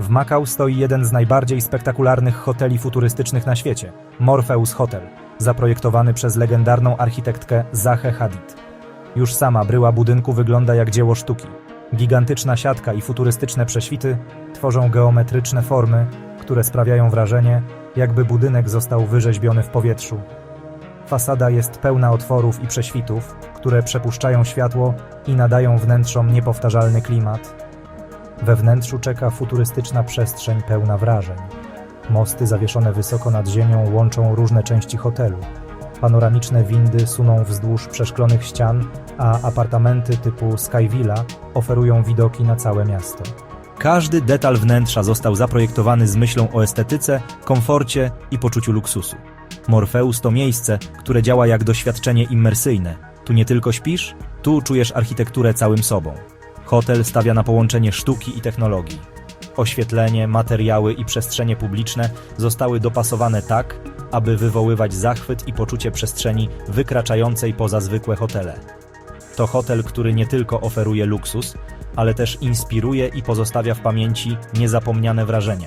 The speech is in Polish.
W Makau stoi jeden z najbardziej spektakularnych hoteli futurystycznych na świecie Morpheus Hotel, zaprojektowany przez legendarną architektkę Zahę Hadid. Już sama bryła budynku wygląda jak dzieło sztuki. Gigantyczna siatka i futurystyczne prześwity tworzą geometryczne formy, które sprawiają wrażenie, jakby budynek został wyrzeźbiony w powietrzu. Fasada jest pełna otworów i prześwitów, które przepuszczają światło i nadają wnętrzom niepowtarzalny klimat. We wnętrzu czeka futurystyczna przestrzeń pełna wrażeń. Mosty zawieszone wysoko nad ziemią łączą różne części hotelu. Panoramiczne windy suną wzdłuż przeszklonych ścian, a apartamenty typu Skyvilla oferują widoki na całe miasto. Każdy detal wnętrza został zaprojektowany z myślą o estetyce, komforcie i poczuciu luksusu. Morpheus to miejsce, które działa jak doświadczenie immersyjne. Tu nie tylko śpisz, tu czujesz architekturę całym sobą. Hotel stawia na połączenie sztuki i technologii. Oświetlenie, materiały i przestrzenie publiczne zostały dopasowane tak, aby wywoływać zachwyt i poczucie przestrzeni wykraczającej poza zwykłe hotele. To hotel, który nie tylko oferuje luksus, ale też inspiruje i pozostawia w pamięci niezapomniane wrażenia.